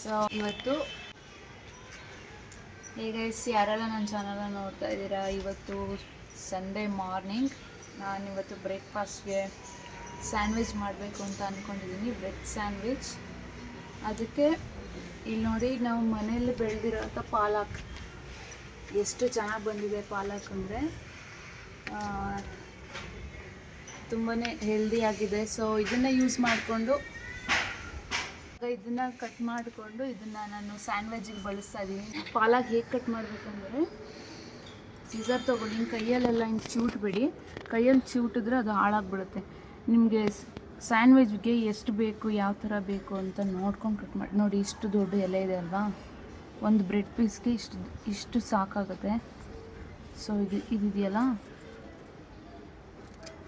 So ಇವತ್ತು ಈಗ ಯಾರೆಲ್ಲ ನನ್ನ ಚಾನಲ್ನ ನೋಡ್ತಾ ಇದ್ದೀರಾ? ಇವತ್ತು ಸಂಡೇ ಮಾರ್ನಿಂಗ್ ನಾನು ಇವತ್ತು ಬ್ರೇಕ್ಫಾಸ್ಟ್ಗೆ ಸ್ಯಾಂಡ್ವಿಚ್ ಮಾಡಬೇಕು ಅಂತ ಅಂದ್ಕೊಂಡಿದ್ದೀನಿ ಬ್ರೆಡ್ ಸ್ಯಾಂಡ್ವಿಚ್ ಅದಕ್ಕೆ ಇಲ್ಲಿ ನೋಡಿ, ನಾವು ಮನೆಯಲ್ಲಿ ಬೆಳೆದಿರೋಂಥ ಪಾಲಕ್. ಎಷ್ಟು ಚೆನ್ನಾಗಿ ಬಂದಿದೆ ಪಾಲಕ್ ಅಂದರೆ ತುಂಬಾ ಹೆಲ್ದಿ ಆಗಿದೆ. ಸೊ ಇದನ್ನು ಯೂಸ್ ಮಾಡಿಕೊಂಡು ಇದನ್ನು ಕಟ್ ಮಾಡಿಕೊಂಡು ಇದನ್ನು ನಾನು ಸ್ಯಾಂಡ್ವಿಚಿಗೆ ಬಳಸ್ತಾ ಇದ್ದೀನಿ ಪಾಲಕ್ ಹೇಗೆ ಕಟ್ ಮಾಡಬೇಕಂದ್ರೆ ಸೀಸರ್ ತೊಗೊಂಡು ಹಿಂಗೆ ಕೈಯಲ್ಲೆಲ್ಲ ಹಿಂಗೆ ಚಿವುಟ್ಬಿಡಿ ಕೈಯಲ್ಲಿ ಚಿವುಟಿದ್ರೆ ಅದು ಹಾಳಾಗ್ಬಿಡುತ್ತೆ. ನಿಮಗೆ ಸ್ಯಾಂಡ್ವಿಚ್ಗೆ ಎಷ್ಟು ಬೇಕು, ಯಾವ ಥರ ಬೇಕು ಅಂತ ನೋಡ್ಕೊಂಡು ಕಟ್ ಮಾಡಿ, ನೋಡಿ ಇಷ್ಟು ದೊಡ್ಡ ಎಲೆ ಇದೆ ಅಲ್ವಾ? ಒಂದು ಬ್ರೆಡ್ ಪೀಸ್ಗೆ ಇಷ್ಟು ಇಷ್ಟು ಸಾಕಾಗುತ್ತೆ. ಸೊ ಇದು, ಇದಿದೆಯಲ್ಲ?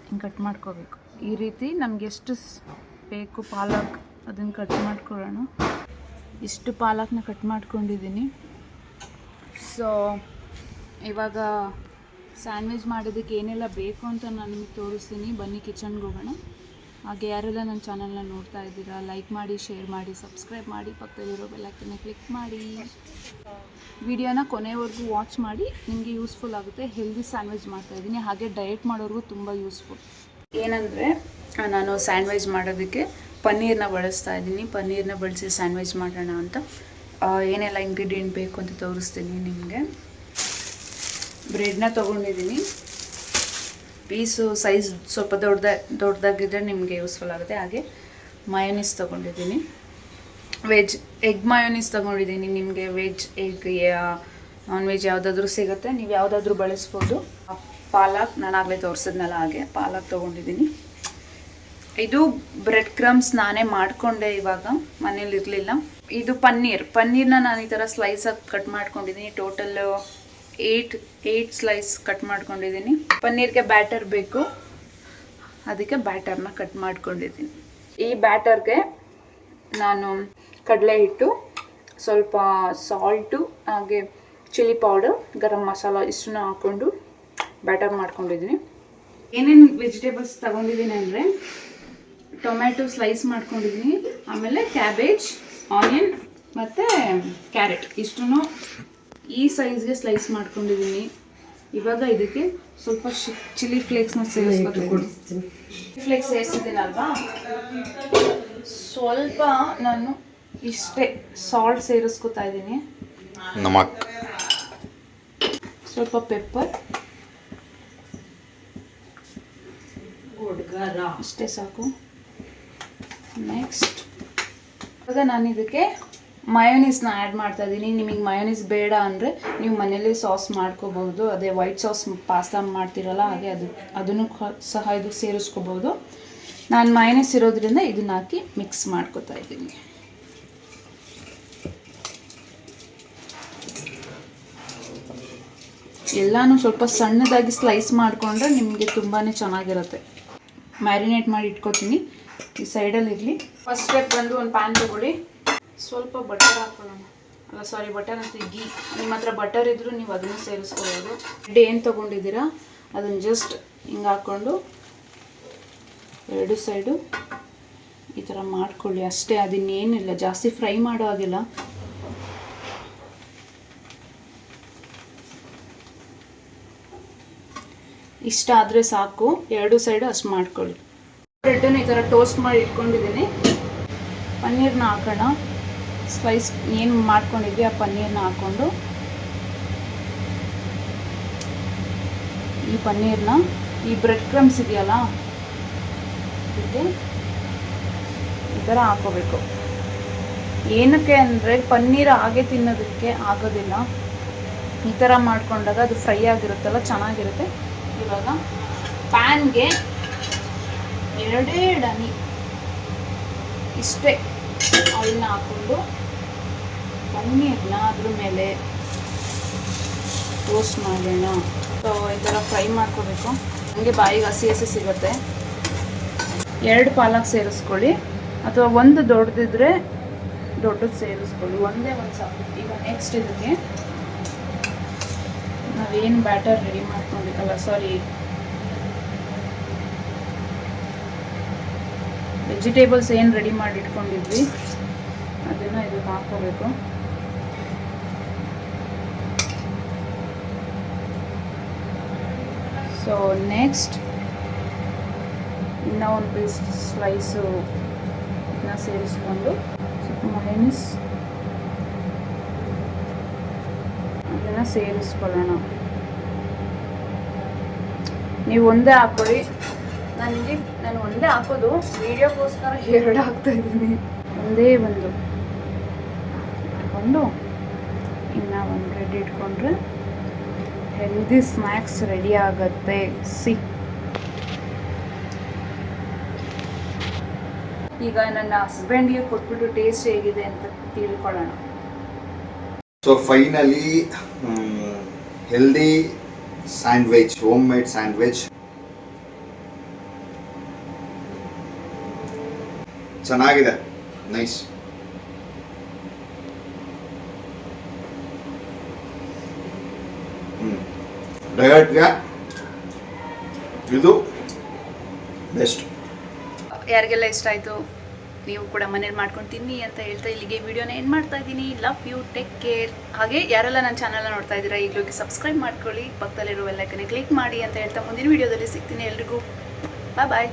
ಹಿಂಗೆ ಕಟ್ ಮಾಡ್ಕೋಬೇಕು. ಈ ರೀತಿ ನಮ್ಗೆ ಎಷ್ಟು ಬೇಕು ಪಾಲಕ್ ಅದನ್ನು ಕಟ್ ಮಾಡ್ಕೊಳ್ಳೋಣ. ಇಷ್ಟು ಪಾಲಕ್ನ ಕಟ್ ಮಾಡ್ಕೊಂಡಿದ್ದೀನಿ. ಸೊ ಇವಾಗ ಸ್ಯಾಂಡ್ವಿಚ್ ಮಾಡೋದಕ್ಕೆ ಏನೆಲ್ಲ ಬೇಕು ಅಂತ ನಾನು ನಿಮಗೆ ತೋರಿಸ್ತೀನಿ. ಬನ್ನಿ ಕಿಚನ್ಗೆ ಹೋಗೋಣ. ಹಾಗೆ ಯಾರೆಲ್ಲ ನನ್ನ ಚಾನಲ್ನ ನೋಡ್ತಾ ಇದ್ದೀರಾ ಲೈಕ್ ಮಾಡಿ ಶೇರ್ ಮಾಡಿ ಸಬ್ಸ್ಕ್ರೈಬ್ ಮಾಡಿ, ಪಕ್ಕದಲ್ಲಿರೋ ಬೆಲ್ಲಕ್ಕನ್ನು ಕ್ಲಿಕ್ ಮಾಡಿ. ವಿಡಿಯೋನ ಕೊನೆವರೆಗೂ ವಾಚ್ ಮಾಡಿ, ನಿಮಗೆ ಯೂಸ್ಫುಲ್ ಆಗುತ್ತೆ. ಹೆಲ್ದಿ ಸ್ಯಾಂಡ್ವಿಚ್ ಮಾಡ್ತಾ ಇದ್ದೀನಿ. ಹಾಗೆ ಡಯಟ್ ಮಾಡೋರಿಗೂ ತುಂಬ ಯೂಸ್ಫುಲ್ ಏನಂದರೆ ನಾನು ಸ್ಯಾಂಡ್ವಿಚ್ ಮಾಡೋದಕ್ಕೆ ಪನ್ನೀರ್ನ ಬಳಸ್ತಾ ಇದ್ದೀನಿ. ಪನ್ನೀರ್ನ ಬಳಸಿ ಸ್ಯಾಂಡ್ವಿಚ್ ಮಾಡೋಣ ಅಂತ. ಏನೆಲ್ಲ ಇಂಗ್ರೀಡಿಯೆಂಟ್ ಬೇಕು ಅಂತ ತೋರಿಸ್ತೀನಿ ನಿಮಗೆ. ಬ್ರೆಡ್ನ ತೊಗೊಂಡಿದ್ದೀನಿ. ಪೀಸು ಸೈಜ್ ಸ್ವಲ್ಪ ದೊಡ್ಡ ದೊಡ್ಡದಾಗಿದ್ದರೆ ನಿಮಗೆ ಯೂಸ್ಫುಲ್ ಆಗುತ್ತೆ. ಹಾಗೆ ಮಯೋನೀಸ್ ತೊಗೊಂಡಿದ್ದೀನಿ. ವೆಜ್ ಎಗ್ ಮಯೋನೀಸ್ ತೊಗೊಂಡಿದ್ದೀನಿ. ನಿಮಗೆ ವೆಜ್ ಎಗ್ ನಾನ್ ವೆಜ್ ಯಾವುದಾದ್ರೂ ಸಿಗುತ್ತೆ. ನೀವು ಯಾವುದಾದ್ರೂ ಬಳಸ್ಬೋದು. ಪಾಲಕ್ ನಾನು ಆಗಲೇ ತೋರಿಸಿದ್ನಲ್ಲ ಹಾಗೆ ಪಾಲಕ್ ತೊಗೊಂಡಿದ್ದೀನಿ. ಇದು ಬ್ರೆಡ್ ಕ್ರಮ್ಸ್ ನಾನೇ ಮಾಡಿಕೊಂಡೆ ಇವಾಗ, ಮನೇಲಿ ಇರಲಿಲ್ಲ. ಇದು ಪನ್ನೀರ್. ಪನ್ನೀರ್ನ ನಾನು ಈ ಥರ ಸ್ಲೈಸಾಗಿ ಕಟ್ ಮಾಡ್ಕೊಂಡಿದ್ದೀನಿ total eight eight slice cut ಮಾಡ್ಕೊಂಡಿದ್ದೀನಿ ಪನ್ನೀರ್ಗೆ ಬ್ಯಾಟರ್ ಬೇಕು. ಅದಕ್ಕೆ ಬ್ಯಾಟರ್ನ ಕಟ್ ಮಾಡ್ಕೊಂಡಿದ್ದೀನಿ ಈ ಬ್ಯಾಟರ್ಗೆ ನಾನು ಕಡಲೆ ಹಿಟ್ಟು, ಸ್ವಲ್ಪ ಸಾಲ್ಟು ಹಾಗೆ ಚಿಲ್ಲಿ ಪೌಡರ್ ಗರಂ ಮಸಾಲ ಇಷ್ಟನ್ನ ಹಾಕ್ಕೊಂಡು ಬ್ಯಾಟರ್ ಮಾಡ್ಕೊಂಡಿದ್ದೀನಿ ಏನೇನು ವೆಜಿಟೇಬಲ್ಸ್ ತಗೊಂಡಿದ್ದೀನಿ ಅಂದರೆ ಟೊಮ್ಯಾಟೊ ಸ್ಲೈಸ್ ಮಾಡ್ಕೊಂಡಿದ್ದೀನಿ ಆಮೇಲೆ ಕ್ಯಾಬೇಜ್ ಆನಿಯನ್ ಮತ್ತು ಕ್ಯಾರೆಟ್. ಇಷ್ಟೂ ಈ ಸೈಜ್ಗೆ ಸ್ಲೈಸ್ ಮಾಡ್ಕೊಂಡಿದ್ದೀನಿ ಇವಾಗ ಇದಕ್ಕೆ ಸ್ವಲ್ಪ ಚಿಲ್ಲಿ ಫ್ಲೇಕ್ಸ್ನ ಸೇರಿಸ್ಬೇಕು ಫ್ಲೇಕ್ಸ್ ಸೇರಿಸಿದ್ದೀನಲ್ವಾ? ಸ್ವಲ್ಪ ನಾನು ಇಷ್ಟೇ ಸಾಲ್ಟ್ ಸೇರಿಸ್ಕೊತಾ ಇದ್ದೀನಿ. ನಮಕ್. ಸ್ವಲ್ಪ ಪೆಪ್ಪರ್ ಅಷ್ಟೇ ಸಾಕು. ನೆಕ್ಸ್ಟ್ ಇವಾಗ ನಾನು ಇದಕ್ಕೆ ಮಯೋನೀಸ್ನ ಆ್ಯಡ್ ಮಾಡ್ತಾ ಇದ್ದೀನಿ ನಿಮಗೆ ಮಯೋನೀಸ್ ಬೇಡ ಅಂದರೆ ನೀವು ಮನೇಲಿ ಸಾಸ್ ಮಾಡ್ಕೋಬಹುದು. ಅದೇ ವೈಟ್ ಸಾಸ್ ಪಾಸ್ತಾ ಮಾಡ್ತಿರಲ್ಲ, ಹಾಗೆ ಅದು, ಅದನ್ನು ಸಹ ಇದು ಸೇರಿಸ್ಕೋಬೋದು ನಾನು ಮಯೋನೀಸ್ ಇರೋದ್ರಿಂದ ಇದನ್ನ ಹಾಕಿ ಮಿಕ್ಸ್ ಮಾಡ್ಕೋತಾ ಇದ್ದೀನಿ ಎಲ್ಲಾನು ಸ್ವಲ್ಪ ಸಣ್ಣದಾಗಿ ಸ್ಲೈಸ್ ಮಾಡಿಕೊಂಡ್ರೆ ನಿಮಗೆ ತುಂಬಾ ಚೆನ್ನಾಗಿರುತ್ತೆ. ಮ್ಯಾರಿನೇಟ್ ಮಾಡಿ ಇಟ್ಕೊತೀನಿ. ಈ ಸೈಡಲ್ಲಿ ಇರಲಿ. ಫಸ್ಟ್ ಸ್ಟೆಪ್ ಬಂದು ಒಂದು ಪ್ಯಾನ್ ತೊಗೊಳ್ಳಿ. ಸ್ವಲ್ಪ ಬಟರ್ ಹಾಕೊಳ್ಳೋಣ. ಅಲ್ಲ ಸಾರಿ ಬಟರ್ ಅಂತ ಗೀ ನಿಮ್ಮ ಹತ್ರ ಬಟರ್ ಇದ್ದರೂ ನೀವು ಅದನ್ನು ಸೇರಿಸ್ಕೊಳ್ಬೋದು ಬ್ರೆಡ್ ಏನು ತೊಗೊಂಡಿದ್ದೀರಾ? ಅದನ್ನು ಜಸ್ಟ್ ಹಿಂಗೆ ಹಾಕ್ಕೊಂಡು ಎರಡು ಸೈಡು ಈ ಥರ ಮಾಡ್ಕೊಳ್ಳಿ. ಅಷ್ಟೇ, ಅದಿನ್ನೇನಿಲ್ಲ. ಜಾಸ್ತಿ ಫ್ರೈ ಮಾಡೋ ಹಾಗಿಲ್ಲ. ಇಷ್ಟ ಆದರೆ ಸಾಕು. ಎರಡು ಸೈಡು ಅಷ್ಟು ಮಾಡ್ಕೊಳ್ಳಿ. ಬ್ರೆಡ್ಡನ್ನು ಈ ಥರ ಟೋಸ್ಟ್ ಮಾಡಿ ಇಟ್ಕೊಂಡಿದ್ದೀನಿ. ಪನ್ನೀರ್ನ ಹಾಕೋಣ. ಸ್ಲೈಸ್ ಏನು ಮಾಡ್ಕೊಂಡಿದ್ವಿ ಆ ಪನ್ನೀರ್ನ ಹಾಕ್ಕೊಂಡು. ಈ ಪನ್ನೀರ್ನ, ಈ ಬ್ರೆಡ್ ಕ್ರಮ್ಸ್ ಇದೆಯಲ್ಲ, ಇದಕ್ಕೆ ಈ ಥರ ಹಾಕೋಬೇಕು. ಏನಕ್ಕೆ ಅಂದರೆ ಪನ್ನೀರ್ ಹಾಗೆ ತಿನ್ನೋದಕ್ಕೆ ಆಗೋದಿಲ್ಲ. ಈ ಥರ ಮಾಡ್ಕೊಂಡಾಗ ಅದು ಫ್ರೈ ಆಗಿರುತ್ತಲ್ಲ, ಚೆನ್ನಾಗಿರುತ್ತೆ. ಇವಾಗ ಪ್ಯಾನ್ಗೆ ಎರಡೇ ಡನಿ. ಇಷ್ಟೇ. ಆಯಿಲ್ನ ಹಾಕ್ಕೊಂಡು ಪನ್ನೀರ್ನ ಅದ್ರ ಮೇಲೆ. ಟೋಸ್ಟ್ ಮಾಡೋಣ. ಸೊ ಈ ಥರ ಫ್ರೈ ಮಾಡ್ಕೋಬೇಕು. ನನಗೆ ಬಾಯಿಗೆ ಹಸಿ ಹಸಿ ಸಿಗುತ್ತೆ. ಎರಡು ಪಾಲಕ್ ಸೇರಿಸ್ಕೊಳ್ಳಿ. ಅಥವಾ ಒಂದು ದೊಡ್ಡದಿದ್ರೆ ದೊಡ್ಡದು ಸೇರಿಸ್ಕೊಳ್ಳಿ. ಒಂದೇ ಒಂದು ಸಾಕು. ಈಗ ನೆಕ್ಸ್ಟ್ ಇದಕ್ಕೆ ನಾವೇನು ಬ್ಯಾಟರ್ ರೆಡಿ ಮಾಡ್ಕೊಂಡಿದ್ದಲ್ಲ ಸಾರಿ ವೆಜಿಟೇಬಲ್ಸ್ ಏನು ರೆಡಿ ಮಾಡಿ ಇಟ್ಕೊಂಡಿದ್ವಿ ಅದನ್ನು ಇದಕ್ಕೆ ಹಾಕ್ಕೋಬೇಕು. ಸೊ ನೆಕ್ಸ್ಟ್ ಇನ್ನೂ ಒಂದು ಪೀಸ್ ಸ್ಲೈಸು ಇದನ್ನ ಸೇರಿಸ್ಕೊಂಡು ಸ್ವಲ್ಪ ಮೈನಸ್ ಅದನ್ನು ಸೇರಿಸ್ಕೊಳ್ಳೋಣ. ನೀವು ಒಂದೇ ಹಾಕೊಳ್ಳಿ ನನಗೆ, ನಾನು ಒಂದೇ ಹಾಕೋದು, ವಿಡಿಯೋಗೋಸ್ಕರ ಎರಡು ಹಾಕ್ತಾ ಇದ್ದೀನಿ. ಒಂದೇ ಒಂದು. ಇಟ್ಕೊಂಡು, ಇನ್ನು ಒಂದು ರೆಡಿ ಇಟ್ಕೊಂಡ್ರೆ ಹೆಲ್ದಿ ಸ್ನ್ಯಾಕ್ಸ್ ರೆಡಿ ಆಗುತ್ತೆ. ಸಿ. ಈಗ ನನ್ನ ಹಸ್ಬೆಂಡ್ಗೆ ಕೊಟ್ಬಿಟ್ಟು ಟೇಸ್ಟ್ ಹೇಗಿದೆ ಅಂತ ತಿಳ್ಕೊಳ್ಳೋಣ. So finally healthy sandwich home made sandwich ಚೆನ್ನಾಗಿದೆ. ನೈಸ್ ಡಯಟ್ಗೆ ಇದು ಬೆಸ್ಟ್ ಯಾರಿಗೆಲ್ಲ ಇಷ್ಟ ಆಯಿತು, ನೀವು ಕೂಡ ಮನೇಲಿ ಮಾಡ್ಕೊಂಡು ತಿನ್ನಿ ಅಂತ ಹೇಳ್ತಾ ಇಲ್ಲಿಗೆ ವಿಡಿಯೋನ ಏನು ಮಾಡ್ತಾ ಇದ್ದೀನಿ. ಲವ್ ಯು ಟೇಕ್ ಕೇರ್ ಹಾಗೆ ಯಾರೆಲ್ಲ ನನ್ನ ಚಾನಲ್ನ ನೋಡ್ತಾ ಇದ್ದೀರಾ, ಈಗಲೂ ಸಬ್ಸ್ಕ್ರೈಬ್ ಮಾಡ್ಕೊಳ್ಳಿ. ಪಕ್ಕದಲ್ಲಿರೋ ಎಲ್ಲಕ್ಕನೇ ಕ್ಲಿಕ್ ಮಾಡಿ ಅಂತ ಹೇಳ್ತಾ ಮುಂದಿನ ವಿಡಿಯೋದಲ್ಲಿ ಸಿಗ್ತೀನಿ ಎಲ್ರಿಗೂ. ಬಾಯ್ ಬಾಯ್